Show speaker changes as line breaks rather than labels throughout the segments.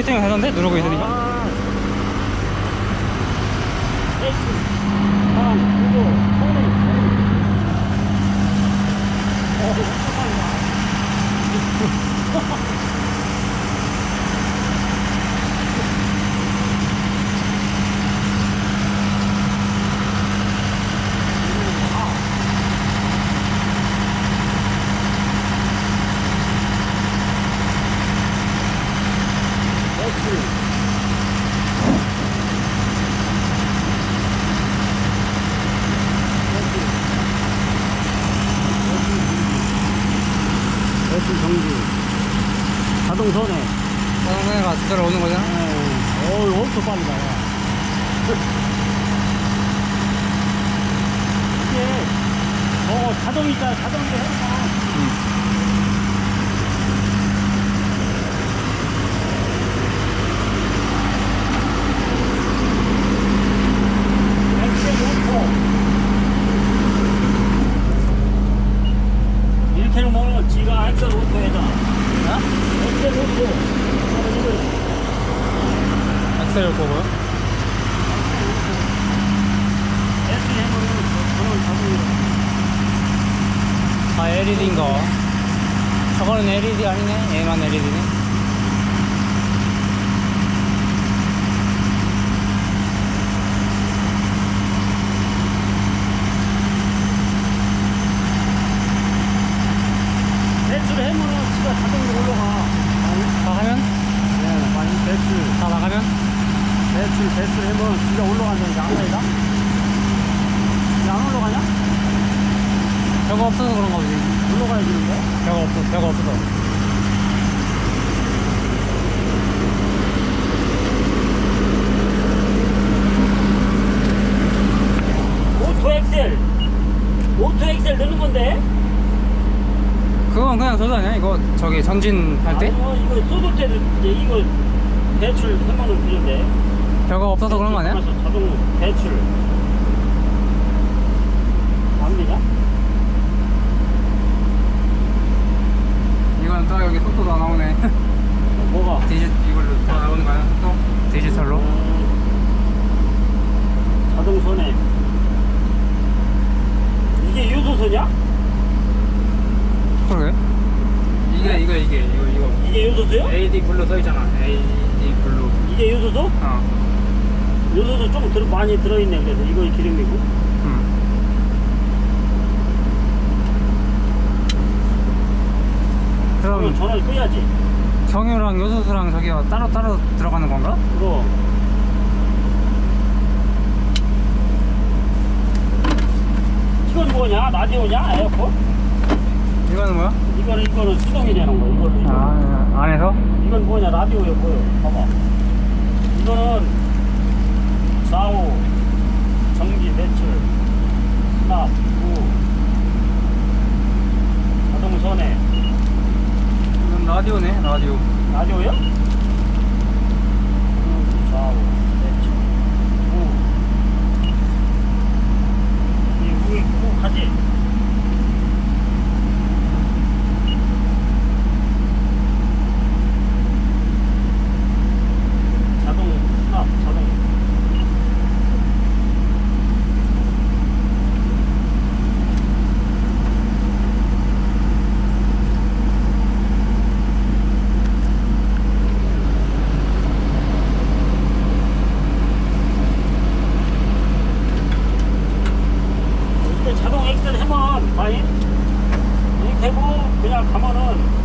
있으면 되던데? 누르고 있으니까?
아. X, 사람, 그리고 손에, 어, 잠깐만. X. S 정지. 자동 선회.
자동차가 저로 오는 거잖아?
어, 엄청 빨리 나와. 이게, 어, 자동 있잖아. 자동으로 해봐. 이렇게 먹는 건 지가 엑셀 오토에다.
어?
엑셀 오토. 이거 자동으로.
아 LED인 거 저거는 LED 아니네? 얘만 LED네
배출을 해보면 지가 자동으로 올라가.
다 하면?
네, 많이 배출.
다 나가면?
배출, 배출 해보면 올라간다니까, 안 가니까? 안 올라가냐?
벽가 없어서 그런 거지
올라가야 되는데?
벽가 없어 벽가 없어서
오토 엑셀. 오토 엑셀 넣는 건데?
그건 그냥 저도 아니야? 이거 저기 전진 할 때?
아니요, 이거 쏟을 때도 이제 이거 배출 해보면 되는데.
벽가 없어서 그런 거 아니야?
자동 배출. 안 되냐?
이건 또 여기 속도도 안 나오네
뭐가?
디지 이걸로 다 나오는 거야? 또? 디지털로?
음, 자동 선회. 이게 요소소냐?
그러게 이게 이거 이게 이거 이거
이게 요소소요?
AD 블루 써 있잖아 AD 블루
이게 요소소?
어
좀 들어, 많이 들어있네 그래도 이거 기름이고
음. 그럼
전원을 끄야지
정유랑 요소수랑 저기가 따로 따로 들어가는 건가?
그거 이건 뭐냐? 라디오냐? 에어컨?
이거는 뭐야?
이거는 이거는 수동이 되는 거 이거는 이거.
아 안에서?
이건 뭐냐? 라디오야 뭐야 봐봐 이거는 좌우 전기 배출. 스탑 우 자동 선회
이건 라디오네 라디오.
라디오요?
가면은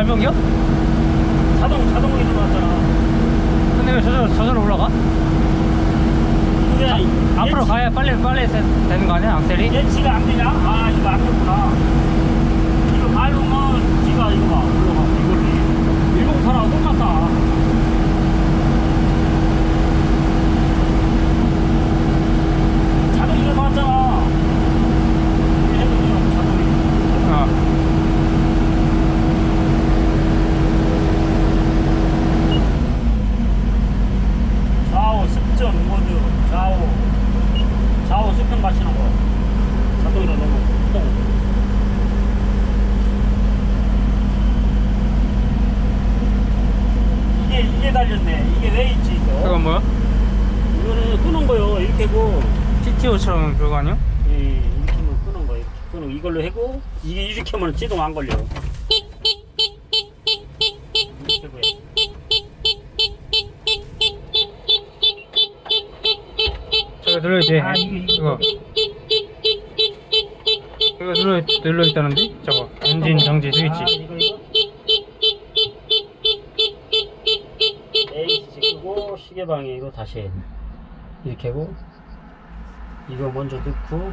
발목이요?
자동, 자동으로 들어왔잖아.
근데 왜 저절로, 저절로 올라가?
근데
앞으로
예치-
가야 빨리, 빨리 세- 되는 거 아니야, 악셀이?
예치가 안 되냐? 아, 이거 안 됐구나. 이거 밟으면 지가 이거 봐. 올라가. 이걸 108하고 똑같다. 자동 이거 맞잖아. 이거 해도 돼요, 자동이.
어.
좌우 습전 모드 좌우 좌우 수평 맞추는 거 자동으로 너무 똥 이게 이게 달렸네 이게 왜 있지 이거
그건 뭐야?
이거는 끄는 거요 이렇게고
TTO처럼 그거 아니야?
예, 이렇게 하면 끄는 거 이렇게 끄는 거. 이걸로 해고 하면 제동 안 걸려 이렇게 해고요.
저거 눌러야지.
아, 이거,
이거. 눌러, 눌러 있다는데? 저거. 엔진 정지
아,
스위치.
이거 이거 H 끄고 시계방에 이거 다시 해. 이렇게 하고 이거 먼저 넣고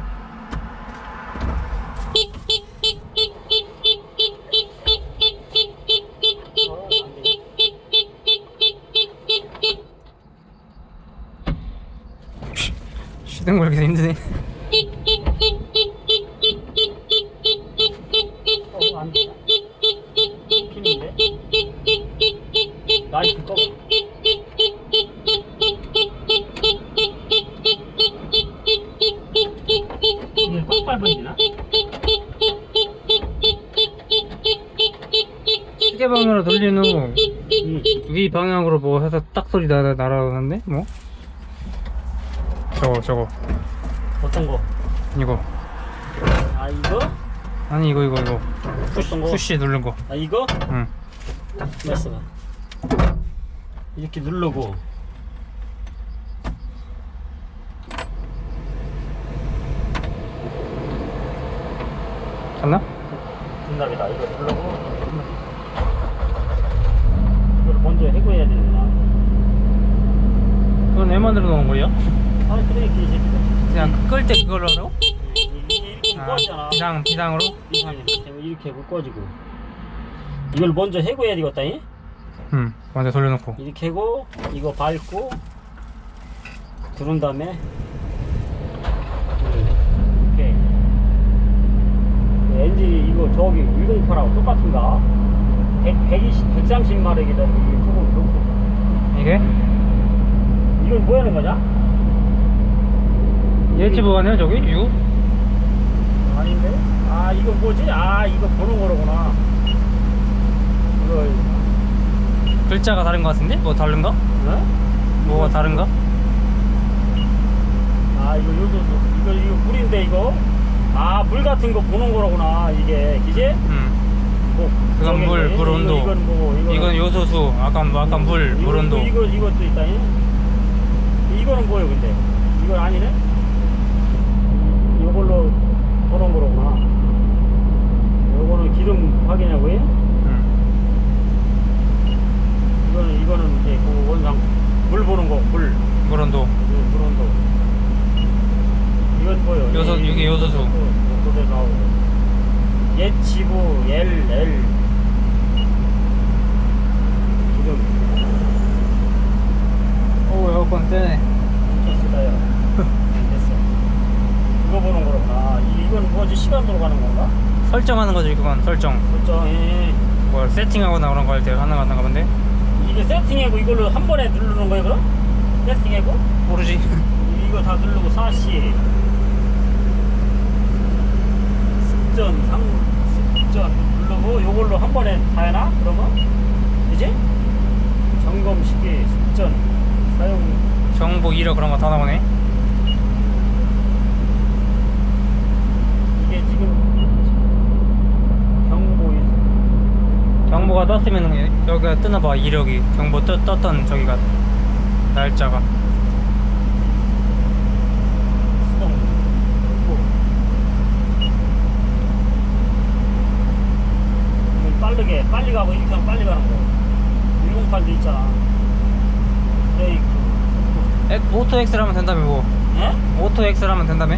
돌린 후,
응.
위 방향으로 뭐 해서 딱 소리 나, 날아오는데? 뭐? 저거, 저거.
어떤 거?
이거.
아 이거?
아니, 이거, 이거, 이거.
어떤 거?
푸시 누른 거.
아 이거?
응.
됐어 봐. 이렇게 누르고
갔나?
정답이다. 이거 누르고 이걸 먼저 해고해야 되는구나.
그건 왜 만들어 놓은 거 야?
아 그래 개새끼다.
그냥 끌 때 그걸로 하라고?
이렇게
아. 비상, 비상으로?
이렇게 하고 꺼지고. 이걸 먼저 해고해야 되겠다. 잉?
응. 먼저 돌려놓고.
이렇게 하고 이거 밟고 두른 다음에 이렇게 엔진 이거 저기 108하고 똑같은가? 100, 120, 130마력이다 이게 조금 그렇고
이게?
이건 뭐 하는 거냐?
예치 보관이야, 저기? 유?
아닌데? 아 이거 뭐지? 아 이거 보는 거로구나 이거
글자가 다른 거 같은데? 뭐 다른가?
어?
뭐가 다른가?
아 이거 요소수 이거 이거 물인데 이거 아 물 같은 거 보는 거로구나 이게 그지?
응.
뭐
그건
저기
물,
뭐,
물 온도.
이건, 뭐 이거는-
이건 요소수, 아까, 뭐 아까 물,
이거,
물 온도.
이거 이거 이것도 있다 이거는 뭐예요 근데 이건 아니네 이 걸로 보는 거로구나 요거는 기름 확인하고요
응.
이거는 이거는 이제 그 원상 물 보는 거 물
물 온도.
물 온도 이건 뭐예요
요소-
이-
이게 요소수.
요소대 나오고 예치부 L L 기름
오, 에어컨 쎄네.
엄청 쓰다요 됐어 이거 보는 거구나 이- 이건 뭐지 시간으로 가는 건가?
설정하는 거지, 그건, 설정.
설정이
뭐, 세팅하거나 그런 거할 때 하는 거 하는 건데?
이게 세팅하고 이걸로 한 번에 누르는 거예요 그럼? 세팅하고?
모르지.
이거 다 누르고 4시 습전 3 습전 누르고 요걸로 한 번에 다 해나? 그러면? 그지? 점검 시기 습전 사용
정보 이력 그런 거 다 나오네.
이게 지금 경보
정보가 떴으면 여기가 뜨나 봐, 이력이. 정보 떴, 떴던 저기가 날짜가.
이거 빠르게 빨리 가고 하면 빨리 가는 거. 108도 있잖아. 브레이크
엑- 오토 엑셀 하면 된다며 뭐
예?
오토 엑셀 하면 된다며?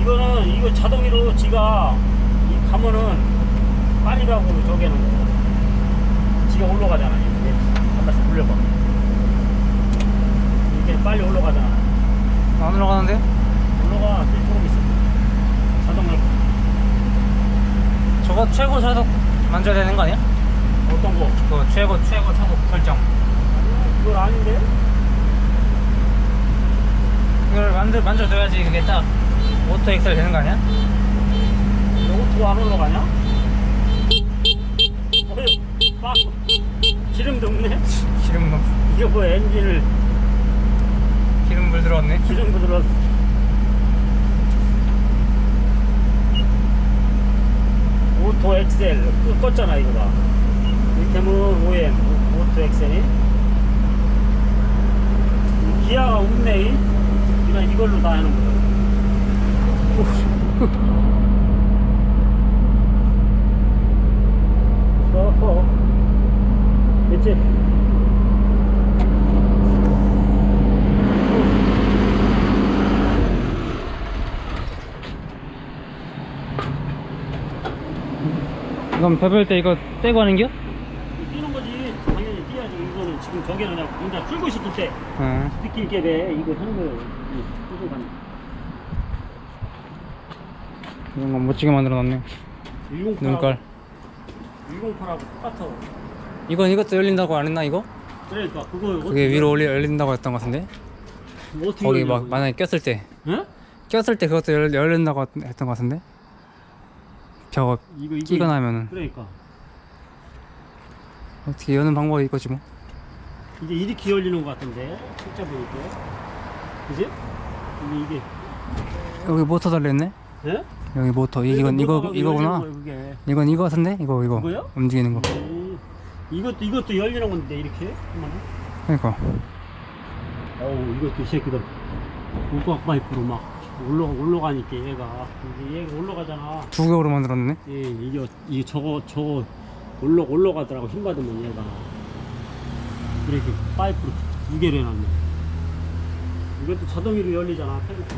이거는 이거 자동으로 지가 이 가면은 빨리 가고 저기는 지가 올라가잖아 이렇게 한 번씩 굴려봐 이렇게 빨리 올라가잖아
안 올라가는데?
올라가 조금 있어 자동으로
저거 최고 차속 만져야 되는 거 아니야?
어떤 거?
그 최고 최고 차속 설정
아니야, 그건 아닌데
이걸 만져 만져줘야지 그게 딱 오토 엑셀 되는 거 아니야?
요거 안 올라가냐? 기름도 없네?
기름 넣-
이게 뭐 엔진을
기름 물 들어왔네?
기름 부들었어 오토 엑셀. 끄- 껐잖아 이거 봐. 하면 OM 오토 엑셀이. 이 기아가 없네 그냥 이걸로 다 하는 거야. 어허 그치
그럼 배별 때 이거 떼고 하는 겨?
뛰는 거지. 당연히 뛰어야지. 이거는 지금 저기는 그냥 혼자 풀고 싶을
때응
느낌 돼 이거 하는 거예요. 풀고 가는
이런 거 멋지게 만들어 놨네
108하고
눈깔.
108하고 똑같아
이건 이것도 열린다고 안 했나 이거?
그러니까 그거
그게 위로 올리 열린다고 했던 것 같은데?
어떻게
거기 막. 만약에 꼈을 때.
예?
꼈을 때 그것도 열, 열린다고 했던 것 같은데 저거
이거 이거
끼고 나면은.
그러니까.
어떻게 여는 방법이 이거지 뭐?
이제 이렇게 열리는 것 같은데 진짜 보니까. 그지? 이게 이게.
여기 모터 달려있네?
예?
여기 모터. 이- 이건 이거 이거구나.
거예요.
이건 이거 같은데? 이거 이거.
이거요?
움직이는 거.
음, 이것도 이것도 열리는 건데 이렇게?
그러니까.
어우 이것도 이 새끼들. 우각 파이프로 막 올라 올라가니까 얘가 이게 얘가 올라가잖아.
두 겹으로 만들었네
예, 이게 이게 저거 저거 올라 올라가더라고 힘 받으면 얘가 이렇게 파이프로 두 개를 해놨네. 이것도 자동으로 열리잖아 페르트.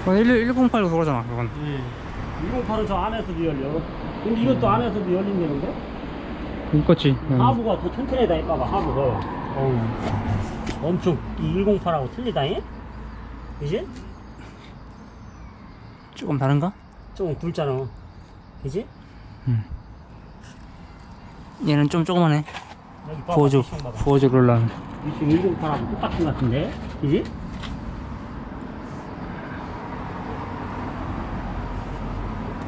그건 1 108로 그거잖아 그건
예. 108은 저 안에서도 열려. 근데 이것도 안에서도 열린다는데?
이거지
하부가 더 튼튼하다 이봐봐 하부가. 어우. 엄청 이 108하고 틀리다잉? 그지?
조금 다른가?
조금 굵잖아. 그지?
얘는 좀 조그만해. 포즈 롤라는
이 지금 108하고 똑같은 것 같은데? 그지?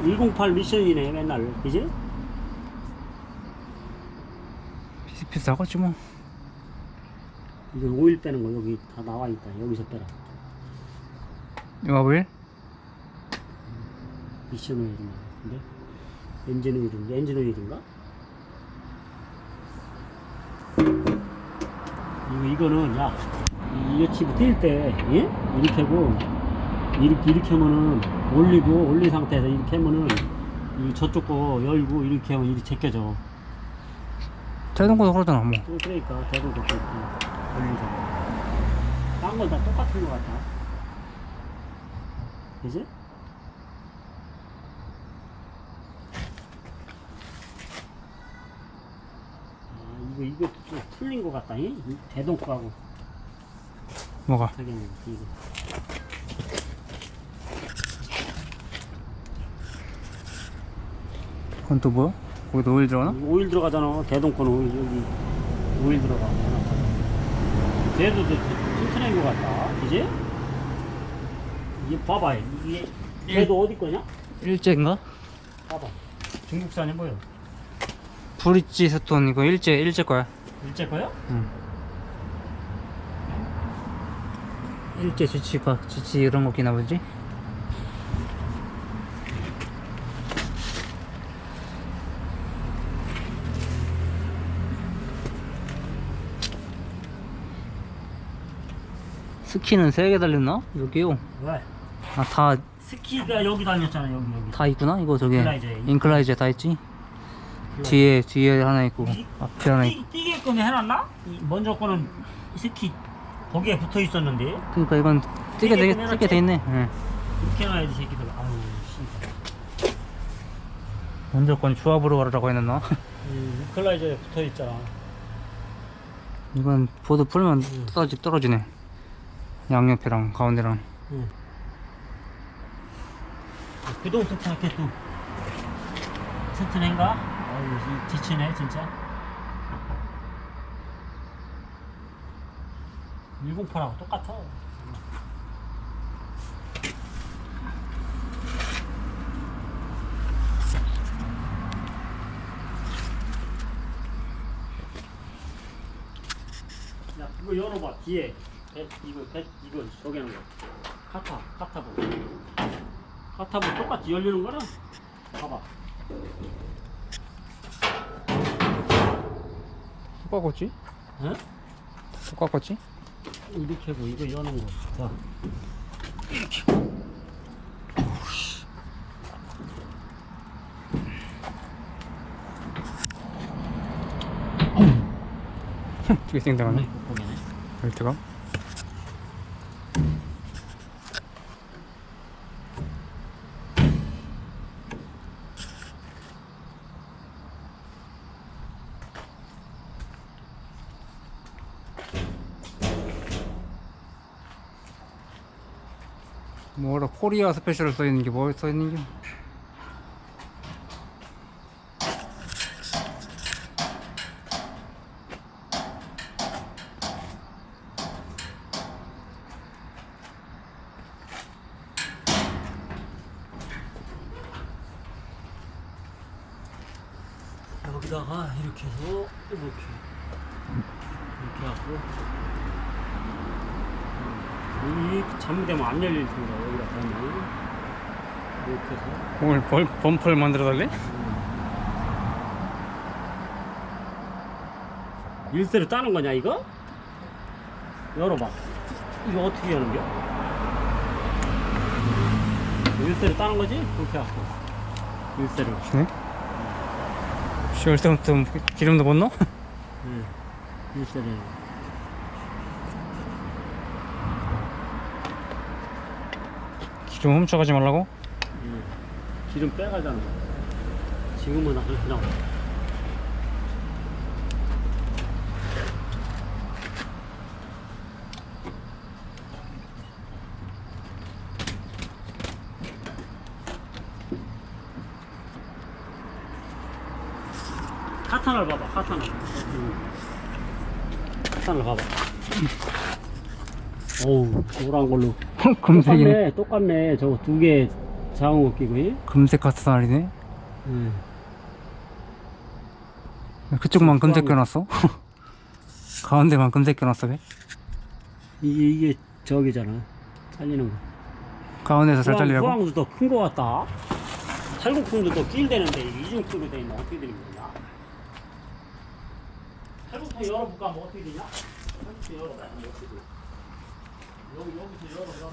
(108) 미션이네 맨날 그지?
비슷비슷하겠지 뭐
이거 오일 빼는 거 여기 다 나와 있다. 여기서 빼라.
이거 왜?
미션 오일인 것 같은데? 엔진 오일인가? 엔진 오일인가? 이거 이거는 야 이거 치고 뛸때 예? 이렇게 하고 이렇게 이렇게 하면은 올리고 올린 상태에서 이렇게 하면은 이 저쪽 거 열고 이렇게 하면 이렇게 제껴져.
자전거도 그러잖아 뭐.
또 그러니까 대도 그렇 게 올리잖아 딴건 다 똑같은 것 같아. 그지? 아 이거 이것도 좀 틀린 것 같다 이? 대동 거하고.
뭐가?
하겠네 이거.
그건 또 뭐야? 거기도 오일 들어가나?
오일 들어가잖아. 대동 거는 오일 여기 오일 들어가 대도 튼튼한 것 같다 그지? 이게 봐봐 이게 대도 어디 거냐?
일제인가?
봐봐 중국산이 뭐야?
브릿지 스톤 이거 일제 일제 거야
일제 거야?
응. 일제 지치가 지치 이런 거 끼나 보지? 스키는 세 개 달렸나? 여기요.
왜?
아, 다,
스키가 여기 다녔잖아 여기 여기
다 있구나? 이거 저기.
인클라이즈에.
인클라이즈에 다 있지? 뒤에, 뒤에 하나 있고,
이-
앞에 하나 있고.
뛰, 뛰게끔 해놨나? 이 먼저 거는 스키 거기에 붙어 있었는데
그러니까 이건 뛰게 돼,
뛰게끔
뛰게 돼 있네. 예.
이렇게 해놔야지 새끼들 아유 씨
먼저 건 조합으로 가라고 해놨나?
이클라이저에 붙어 있잖아
이건 보드 풀면 떨어지, 떨어지네. 양옆이랑 가운데랑.
응. 그동 스타게 또 튼튼한가? 어우 이- 지치네 진짜 108하고 똑같아 야 그거 열어봐 뒤에 배, 이거 배, 이거 저기 하는 거 카타 카타보 카타보 똑같이 열리는 거는 봐봐
똑같겠지?
응?
똑같겠지?
이렇게 하고 이거 여는 거 자.
되게 쌩쌩하네.
보기네
벨트가. 뭐라 코리아 스페셜 써 있는 게 뭐 써 있는 게?
여기다가 이렇게 해서 이렇게 이렇게 하고 이 잘못되면 안 열릴 텐데 여기다 보면 이렇게 해서
오늘 벌, 범퍼를 만들어 달래?
일세를 따는 거냐 이거? 열어봐 이거 어떻게 여는 겨? 일세를 따는 거지? 그렇게 하고 일세를
네? 쉬울 때부터 기름도 못 넣어?
응 일세를
기름 훔쳐가지 말라고?
응. 기름 빼가잖아 지금은 그냥 카탄을 봐봐 카탄을 응. 카탄을 봐봐 어우 노란 걸로
금색이네.
똑같네 똑같네 저거 두개 장어 끼고 이?
금색 카스날이네.
응.
그쪽만 금색 껴놨어? 가운데만 금색 껴놨어 왜?
이게 이게 저기잖아 잘리는 거
가운데서 잘 잘리라고?
후황도 더 큰 거 같다 탈곡품도 더 길대는데 이중품으로 돼 있나 어떻게 되는 거냐 탈곡품 열어볼까 뭐 어떻게 되냐 탈곡품 열어봐 돼? 여기 여기서 열어 열어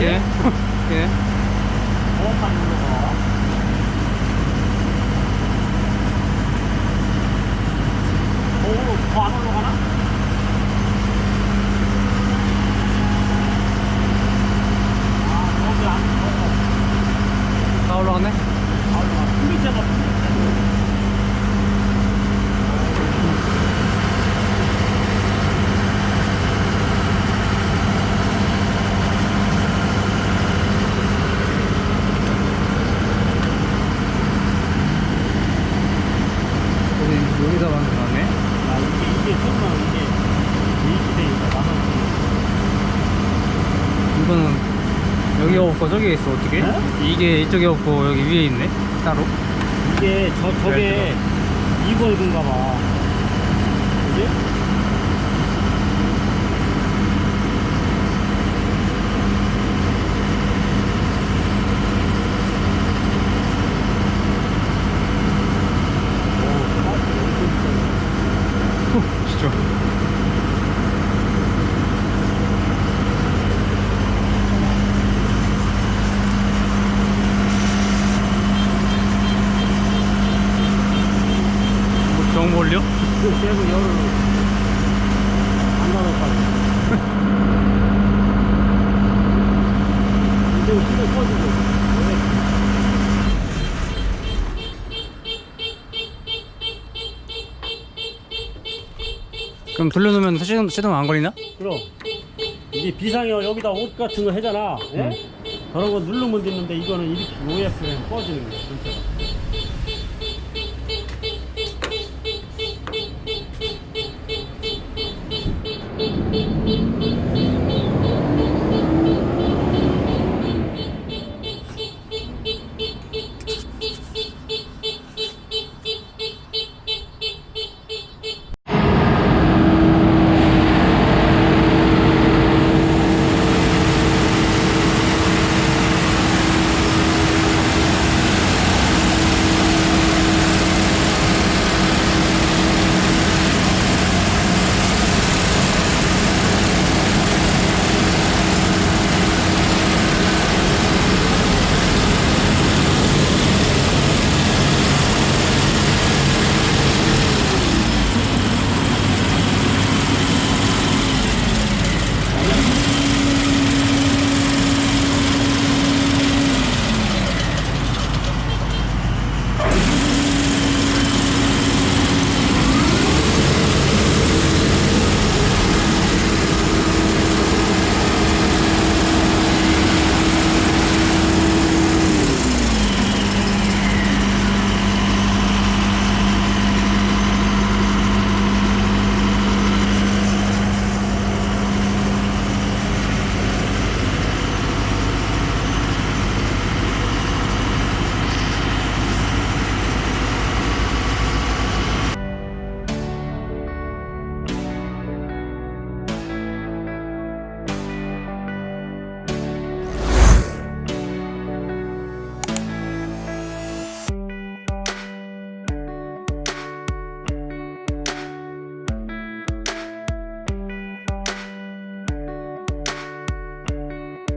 예. 예.
저거까지 올라가 오, 더안 올라가나?
분은 여기 없고 저기 있어 어떻게?
네?
이게 이쪽에 없고 여기 위에 있네 따로
이게 저 저게 2벌근가 봐. 그지?
그럼 돌려놓으면 시동, 시동 안 걸리나?
그럼 이게 비상이 여기다 옷 같은 거 해잖아. 예? 그런 거 누르면 되는데 이거는 이렇게 OFM 꺼지는 거야. 진짜.